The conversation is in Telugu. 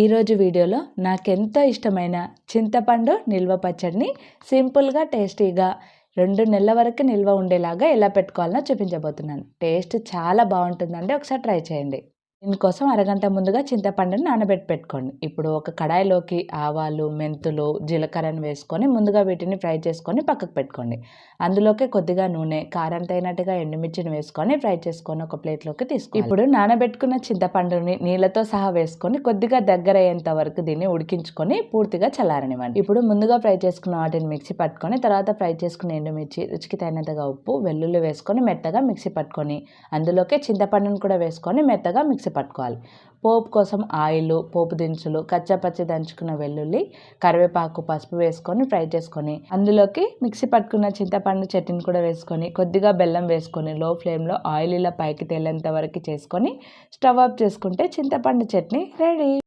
ఈరోజు వీడియోలో నాకెంతో ఇష్టమైన చింతపండు నిల్వ పచ్చడిని సింపుల్గా టేస్టీగా రెండు నెలల వరకు నిల్వ ఉండేలాగా ఎలా పెట్టుకోవాలో చూపించబోతున్నాను. టేస్ట్ చాలా బాగుంటుందండి. ఒకసారి ట్రై చేయండి. దీనికోసం అరగంట ముందుగా చింతపండుని నానబెట్టి పెట్టుకోండి. ఇప్పుడు ఒక కడాయిలోకి ఆవాలు మెంతులు జీలకర్రను వేసుకొని ముందుగా వీటిని ఫ్రై చేసుకొని పక్కకు పెట్టుకోండి. అందులోకి కొద్దిగా నూనె కారం తగినట్టుగా ఎండుమిర్చిని వేసుకొని ఫ్రై చేసుకొని ఒక ప్లేట్లోకి తీసుకుని ఇప్పుడు నానబెట్టుకున్న చింతపండుని నీళ్ళతో సహా వేసుకొని కొద్దిగా దగ్గర అయ్యేంత వరకు దీన్ని ఉడికించుకొని పూర్తిగా చల్లారనివ్వండి. ఇప్పుడు ముందుగా ఫ్రై చేసుకున్న వాటిని మిక్సీ పట్టుకొని తర్వాత ఫ్రై చేసుకున్న ఎండుమిర్చి రుచికి తగినంతగా ఉప్పు వెల్లుల్లి వేసుకొని మెత్తగా మిక్సీ పట్టుకొని అందులోకి చింతపండును కూడా వేసుకొని మెత్తగా మిక్సీ పట్టుకోవాలి. పోపు కోసం ఆయిల్ పోపు దినుసులు కచ్చపచ్చి దంచుకున్న వెల్లుల్లి కరివేపాకు పసుపు వేసుకొని ఫ్రై చేసుకొని అందులోకి మిక్సీ పట్టుకున్న చింతపండు చట్నీని కూడా వేసుకొని కొద్దిగా బెల్లం వేసుకొని లో ఫ్లేమ్లో ఆయిల్ ఇలా పైకి తేలేంత వరకు చేసుకొని స్టవ్ ఆఫ్ చేసుకుంటే చింతపండు చట్నీ రెడీ.